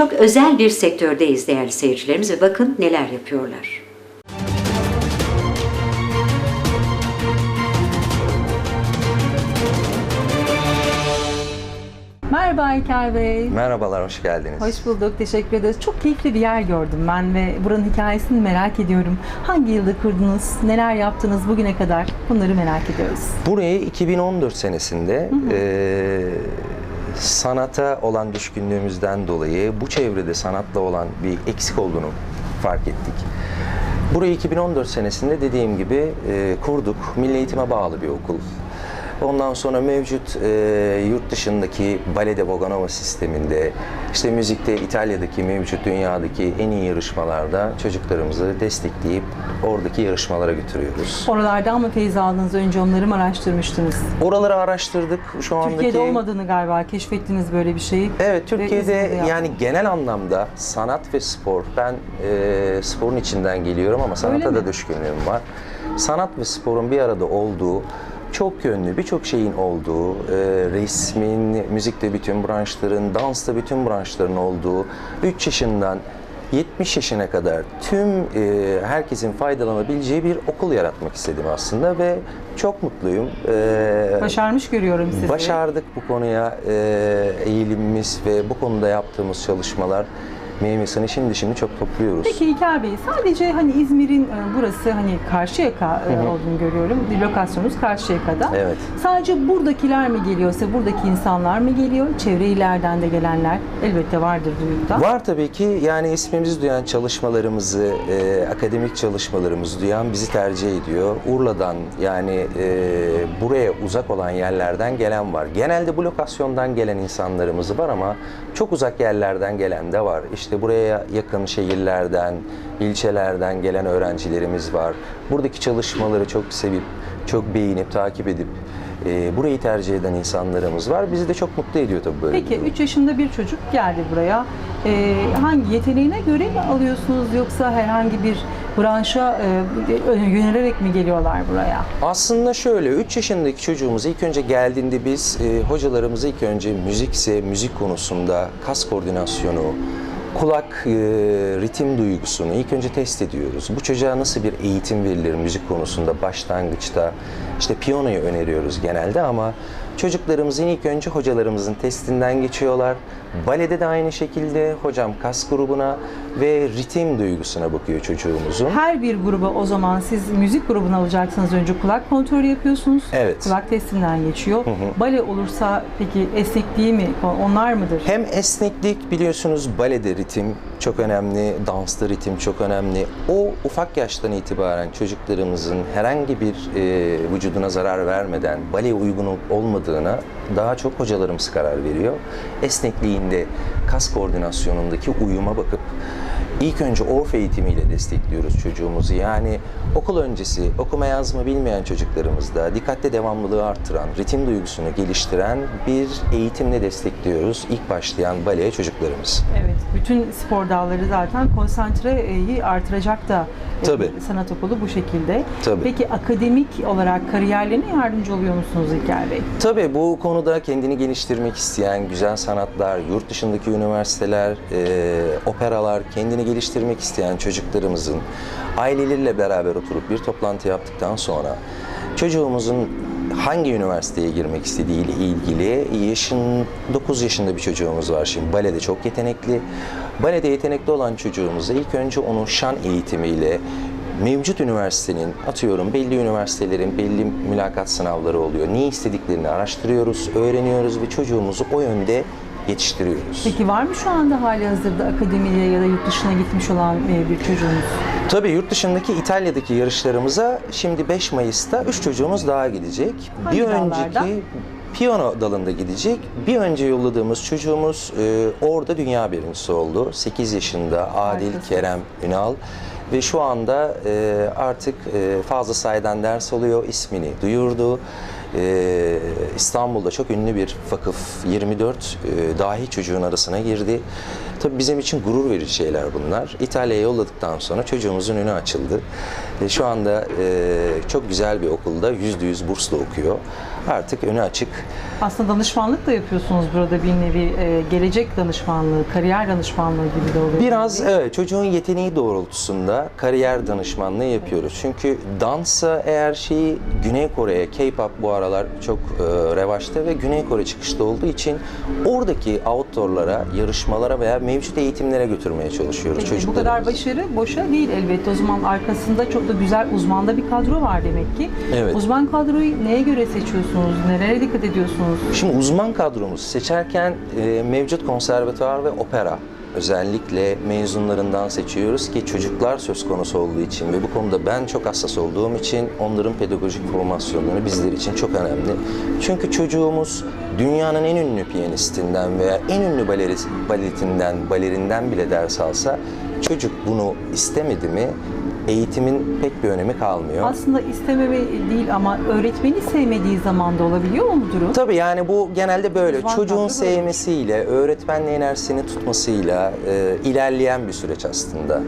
Çok özel bir sektördeyiz değerli seyircilerimiz ve bakın neler yapıyorlar. Merhaba İlker Bey. Merhabalar, hoş geldiniz. Hoş bulduk, teşekkür ederiz. Çok keyifli bir yer gördüm ben ve buranın hikayesini merak ediyorum. Hangi yılda kurdunuz, neler yaptınız bugüne kadar? Bunları merak ediyoruz. Burayı 2014 senesinde eee, sanata olan düşkünlüğümüzden dolayı bu çevrede sanatla olan bir eksik olduğunu fark ettik. Burayı 2014 senesinde dediğim gibi eee, kurduk. Milli Eğitim'e bağlı bir okul. Ondan sonra mevcut eee, yurt dışındaki Ballet de Boganova sisteminde, işte müzikte İtalya'daki mevcut dünyadaki en iyi yarışmalarda çocuklarımızı destekleyip oradaki yarışmalara götürüyoruz. Oralarda ama feyiz aldınız önce onları mı araştırmıştınız? Oraları araştırdık. Şu andaki Türkiye'de olmadığını galiba keşfettiniz böyle bir şeyi. Evet Ve Türkiye'de yani genel anlamda sanat ve spor ben e, sporun içinden geliyorum ama sanata da düşkünlüğüm var. Sanat ve sporun bir arada olduğu çok yönlü birçok şeyin olduğu, e, resmin, müzikte bütün branşların, dansta bütün branşların olduğu 3 yaşından 70 yaşına kadar tüm e, herkesin faydalanabileceği bir okul yaratmak istedim aslında ve çok mutluyum. E, Başarmış görüyorum sizi. Başardık bu konuya e, eğilimimiz ve bu konuda yaptığımız çalışmalar meyvesini şimdi şimdi çok topluyoruz. Peki İlker Bey, sadece hani İzmir'in e, burası hani Karşıyaka e, olduğunu görüyorum. Lokasyonunuz Karşıyaka'da. Evet. Sadece buradakiler mi geliyorsa, buradaki insanlar mı geliyor? Çevre illerden de gelenler elbette vardır Duyuk'ta. Var tabii ki yani ismimizi duyan çalışmalarımızı, e, akademik çalışmalarımızı duyan bizi tercih ediyor. Urla'dan yani e, buraya uzak olan yerlerden gelen var. Genelde bu lokasyondan gelen insanlarımız var ama çok uzak yerlerden gelen de var. İşte buraya yakın şehirlerden, ilçelerden gelen öğrencilerimiz var. Buradaki çalışmaları çok sevip, çok beğenip, takip edip e, burayı tercih eden insanlarımız var. Bizi de çok mutlu ediyor tabii böyle bir Peki durum. 3 yaşında bir çocuk geldi buraya. E, hangi yeteneğine göre mi alıyorsunuz yoksa herhangi bir branşa e, yönelerek mi geliyorlar buraya? Aslında şöyle 3 yaşındaki çocuğumuz ilk önce geldiğinde biz e, hocalarımıza ilk önce müzikse müzik konusunda kas koordinasyonu, kulak e, ritim duygusunu ilk önce test ediyoruz. Bu çocuğa nasıl bir eğitim verilir müzik konusunda başlangıçta işte piyanoyu öneriyoruz genelde ama çocuklarımızın ilk önce hocalarımızın testinden geçiyorlar. Balede de aynı şekilde hocam kas grubuna ve ritim duygusuna bakıyor çocuğumuzun. Her bir gruba o zaman siz müzik grubuna alacaksınız önce kulak kontrolü yapıyorsunuz. Evet. Kulak testinden geçiyor. Bale olursa peki esnekliği mi onlar mıdır? Hem esneklik biliyorsunuz balede ritim çok önemli, dansta ritim çok önemli. O ufak yaştan itibaren çocuklarımızın herhangi bir e, vücuduna zarar vermeden baleye uygun olup olmadığına daha çok hocalarımız karar veriyor. Esnekliğinde, kas koordinasyonundaki uyuma bakıp ilk önce orf eğitimiyle destekliyoruz çocuğumuzu. Yani okul öncesi okuma yazma bilmeyen çocuklarımızda dikkatte devamlılığı arttıran, ritim duygusunu geliştiren bir eğitimle destekliyoruz ilk başlayan baleye çocuklarımız. Evet. Bütün spor dalları zaten konsantreyi artıracak da Tabii. sanat okulu bu şekilde. Tabii. Peki akademik olarak kariyerlerine yardımcı oluyor musunuz İlker Bey? Tabii bu konuda kendini geliştirmek isteyen güzel sanatlar, yurt dışındaki üniversiteler, e, operalar, kendini geliştirmek isteyen çocuklarımızın aileleriyle beraber oturup bir toplantı yaptıktan sonra çocuğumuzun hangi üniversiteye girmek istediği ile ilgili yaşın 9 yaşında bir çocuğumuz var şimdi. Balede çok yetenekli. Balede yetenekli olan çocuğumuza ilk önce onun şan eğitimiyle mevcut üniversitenin atıyorum belli üniversitelerin belli mülakat sınavları oluyor. Ne istediklerini araştırıyoruz, öğreniyoruz ve çocuğumuzu o yönde yetiştiriyoruz. Peki var mı şu anda hali hazırda akademiye ya da yurt dışına gitmiş olan e, bir çocuğunuz? Tabii yurt dışındaki İtalya'daki yarışlarımıza şimdi 5 Mayıs'ta 3 çocuğumuz daha gidecek. Hangi bir dallarda? önceki piyano dalında gidecek. Bir önce yolladığımız çocuğumuz e, orada dünya birincisi oldu. 8 yaşında Adil Harikasın. Kerem Ünal ve şu anda e, artık e, fazla sayeden ders alıyor, ismini duyurdu. E, İstanbul'da çok ünlü bir vakıf 24 e, dahi çocuğun arasına girdi. Tabii bizim için gurur verici şeyler bunlar. İtalya'ya yolladıktan sonra çocuğumuzun önü açıldı. Ve şu anda e, çok güzel bir okulda yüzde yüz burslu okuyor. Artık önü açık. Aslında danışmanlık da yapıyorsunuz burada bir nevi e, gelecek danışmanlığı, kariyer danışmanlığı gibi de oluyor. Biraz evet çocuğun yeteneği doğrultusunda kariyer danışmanlığı yapıyoruz. Çünkü dansa eğer şeyi Güney Kore'ye K-pop bu aralar çok e, revaçta ve Güney Kore çıkışta olduğu için oradaki outdoor'lara, yarışmalara veya mevcut eğitimlere götürmeye çalışıyoruz Peki, bu kadar başarı boşa değil elbette. O zaman arkasında çok da güzel uzmanda bir kadro var demek ki. Evet. Uzman kadroyu neye göre seçiyorsunuz? Nelere dikkat ediyorsunuz? Şimdi uzman kadromuzu seçerken e, mevcut konservatuvar ve opera özellikle mezunlarından seçiyoruz ki çocuklar söz konusu olduğu için ve bu konuda ben çok hassas olduğum için onların pedagojik formasyonları bizler için çok önemli. Çünkü çocuğumuz dünyanın en ünlü piyanistinden veya en ünlü baleri, baletinden, balerinden bile ders alsa çocuk bunu istemedi mi eğitimin pek bir önemi kalmıyor. Aslında istememe değil ama öğretmeni sevmediği zaman da olabiliyor mu bu durum? Tabii yani bu genelde böyle Uzman çocuğun böyle. sevmesiyle, öğretmenle enerjisini tutmasıyla e, ilerleyen bir süreç aslında.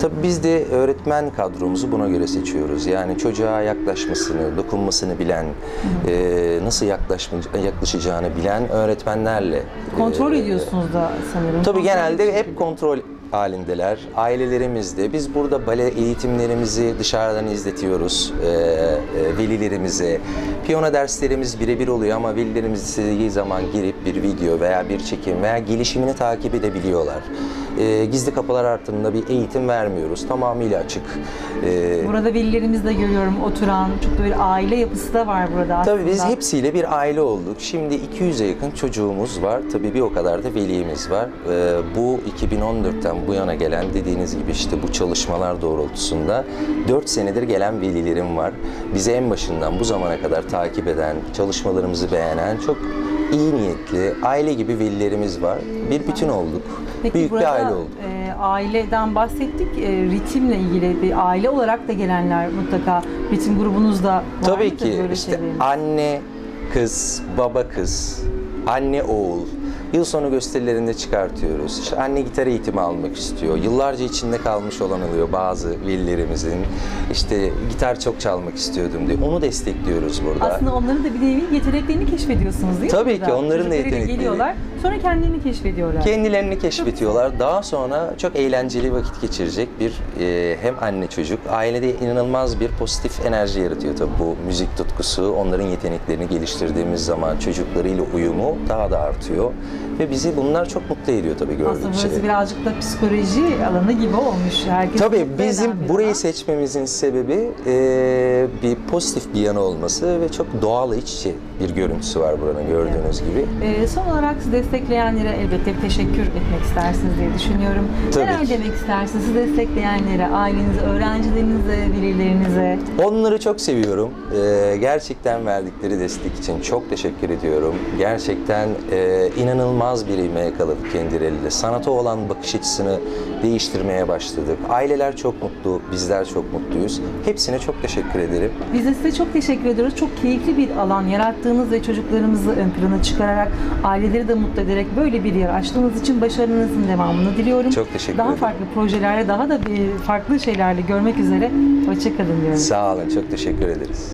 Tabii biz de öğretmen kadromuzu buna göre seçiyoruz. Yani çocuğa yaklaşmasını, dokunmasını bilen, e, nasıl yaklaşma, yaklaşacağını bilen öğretmenlerle. Kontrol e, ediyorsunuz da sanırım. Tabii genelde hep kontrol halindeler. Ailelerimizde biz burada bale eğitimlerimizi dışarıdan izletiyoruz e, e, velilerimize. Piyano derslerimiz birebir oluyor ama velilerimiz istediği zaman girip bir video veya bir çekim veya gelişimini takip edebiliyorlar. E, gizli kapılar ardında bir eğitim vermiyoruz. Tamamıyla açık. E, Burada velilerimiz de görüyorum oturan, çok da böyle aile yapısı da var burada aslında. Tabii biz hepsiyle bir aile olduk. Şimdi 200'e yakın çocuğumuz var. Tabii bir o kadar da velimiz var. Ee, bu 2014'ten bu yana gelen dediğiniz gibi işte bu çalışmalar doğrultusunda 4 senedir gelen velilerim var. Bizi en başından bu zamana kadar takip eden, çalışmalarımızı beğenen çok iyi niyetli, aile gibi velilerimiz var. Bir bütün olduk. Peki Büyük burada, bir aile olduk. e, aileden bahsettik. E, ritimle ilgili bir aile olarak da gelenler mutlaka ritim grubunuzda var Tabii ki böyle işte anne kız, baba kız, anne oğul. Yıl sonu gösterilerinde çıkartıyoruz. İşte anne gitar eğitimi almak istiyor. Yıllarca içinde kalmış olan oluyor bazı velilerimizin. İşte gitar çok çalmak istiyordum diye. Onu destekliyoruz burada. Aslında onların da bir nevi yeteneklerini keşfediyorsunuz değil mi? Tabii ki, onların da yetenekleri. geliyorlar, sonra kendilerini keşfediyorlar. Kendilerini keşfediyorlar. Daha sonra çok eğlenceli vakit geçirecek bir e, hem anne çocuk. Ailede inanılmaz bir pozitif enerji yaratıyor tabii bu müzik tutkusu. Onların yeteneklerini geliştirdiğimiz zaman çocuklarıyla uyumu daha da artıyor. Ve bizi bunlar çok mutlu ediyor tabii Aslında gördükçe. burası birazcık da psikoloji alanı gibi olmuş. Herkes Tabii bizim burayı alan. seçmemizin sebebi e, bir pozitif bir yanı olması ve çok doğal iç içe bir görüntüsü var buranın gördüğünüz gibi. Ee, son olarak sizi destekleyenlere elbette teşekkür etmek istersiniz diye düşünüyorum. Tabii Neler ki. demek istersiniz sizi destekleyenlere, ailenize, öğrencilerinize, velilerinize? Onları çok seviyorum. Ee, gerçekten verdikleri destek için çok teşekkür ediyorum. Gerçekten e, inanılmaz bir ivme yakaladık kendileriyle. Sanata olan bakış açısını değiştirmeye başladık. Aileler çok mutlu, bizler çok mutluyuz. Hepsine çok teşekkür ederim. Biz de size çok teşekkür ediyoruz. Çok keyifli bir alan yarattığınız ve çocuklarımızı ön plana çıkararak, aileleri de mutlu ederek böyle bir yer açtığınız için başarınızın devamını diliyorum. Çok teşekkür Daha ederim. farklı projelerle, daha da farklı şeylerle görmek üzere. Hoşçakalın diyorum. Sağ olun, çok teşekkür ederiz.